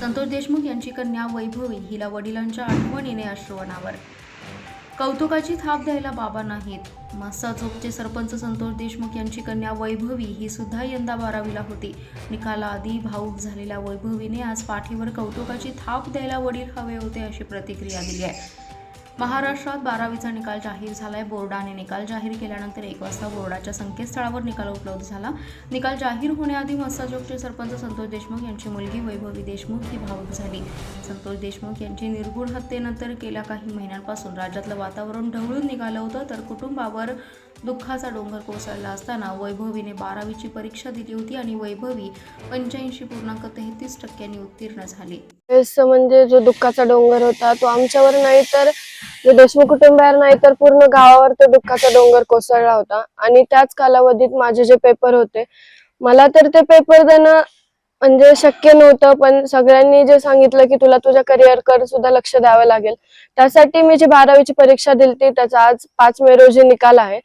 संतोष देशमुख यांची कन्या वैभवी हिला वडिलांच्या आठवणीने अश्रवणावर कौतुकाची थाप द्यायला बाबा नाहीत. मासा चौकचे सरपंच संतोष देशमुख यांची कन्या वैभवी ही सुद्धा यंदा बारावीला होती. निकालाआधी भाऊक झालेल्या वैभवीने आज पाठीवर कौतुकाची थाप द्यायला वडील हवे होते अशी प्रतिक्रिया दिली आहे. महाराष्ट्रात बारावीचा निकाल जाहीर झालाय. बोर्डाने निकाल जाहीर केल्यानंतर एक वाजता बोर्डाच्या संकेतस्थळावर निकाल उपलब्ध झाला. निकाल जाहीर होण्याआधी मस्साजोगचे सरपंच संतोष देशमुख यांची मुलगी वैभवी देशमुख ही भावूक झाली. संतोष देशमुख यांची निर्गुण हत्येनंतर गेल्या काही महिन्यांपासून राज्यातलं वातावरण ढवळून निघालं होतं तर कुटुंबावर दुःखाचा डोंगर कोसळला असताना वैभवीने बारावीची परीक्षा दिली होती आणि वैभवी पंच्याऐंशी पूर्णांक तेहतीस टक्क्यांनी उत्तीर्ण झाली. म्हणजे जो दुःखाचा डोंगर होता तो आमच्यावर नाही तर देशमुख कुटुंबावर नाही तर पूर्ण गावावर तो दुःखाचा डोंगर कोसळला होता. आणि त्याच कालावधीत माझे जे पेपर होते मला तर ते पेपर देणं म्हणजे शक्य नव्हतं पण सगळ्यांनी जे सांगितलं की तुला तुझ्या करिअरकडे सुद्धा लक्ष द्यावं लागेल. त्यासाठी मी जी बारावीची परीक्षा दिली त्याचा आज पाच मे रोजी निकाल आहे.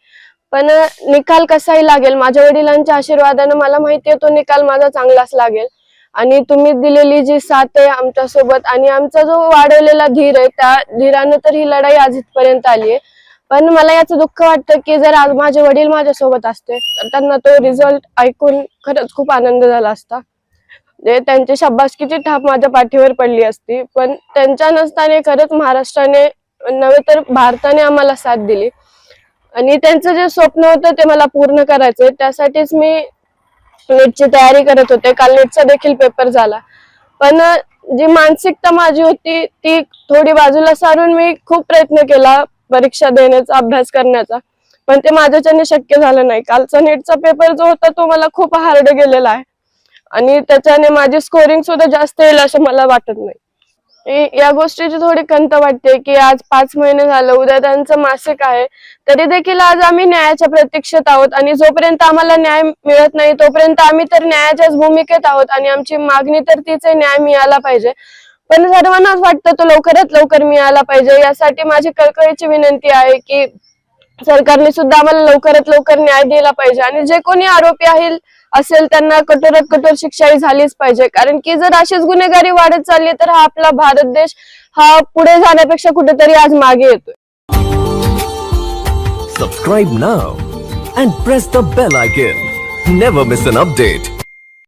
पण निकाल कसाही लागेल माझ्या वडिलांच्या आशीर्वादानं मला माहिती आहे तो निकाल माझा चांगलाच लागेल. आणि तुम्ही दिलेली जी साथ आहे आमच्यासोबत आणि आमचा जो वाढवलेला धीर आहे त्या धीरानं तर ही लढाई आज इथपर्यंत आली आहे. पण मला याचं दुःख वाटतं की जर आज माझे वडील माझ्या सोबत असते तर त्यांना तो रिझल्ट ऐकून खरंच खूप आनंद झाला असता. जे त्यांची शाबासकीची थाप माझ्या पाठीवर पडली असती पण त्यांच्या नसताने खरंच महाराष्ट्राने नव्हे तर भारताने आम्हाला साथ दिली. आणि त्यांचं जे स्वप्न होतं ते मला पूर्ण करायचं त्यासाठीच मी नीटची तयारी करत होते. काल नीटचा देखील पेपर झाला. पण जी मानसिकता माझी होती ती थोडी बाजूला सारून मी खूप प्रयत्न केला परीक्षा देण्याचा अभ्यास करण्याचा. पण ते माझ्याच्याने शक्य झालं नाही. कालचा नीटचा पेपर जो होता तो मला खूप हार्ड गेलेला आहे. आणि त्याच्याने माझी स्कोरिंग सुद्धा जास्त येईल असं मला वाटत नाही. या गोष्टीची थोडी खंत वाटते की आज पाच महिने झालं उद्या त्यांचं मासिक आहे. तरी देखील आज आम्ही न्यायाच्या प्रतीक्षेत आहोत आणि जोपर्यंत आम्हाला न्याय मिळत नाही तोपर्यंत आम्ही तर न्यायाच्याच भूमिकेत आहोत आणि आमची मागणी तर तीच न्याय मिळाला पाहिजे. पण सर्वांनाच वाटतं तो लवकरात लवकर मिळाला पाहिजे. यासाठी माझी कळकळीची विनंती आहे की सरकारने सुद्धा आम्हाला लवकरात लवकर न्याय दिला पाहिजे. आणि जे कोणी आरोपी आहे असेल त्यांना कठोरात कठोर शिक्षा ही झालीच पाहिजे. कारण की जर अशीच गुन्हेगारी वाढत चालली तर हा आपला भारत देश हा पुढे जाण्यापेक्षा कुठेतरी आज मागे येतोय. Subscribe now and press the bell icon never miss an update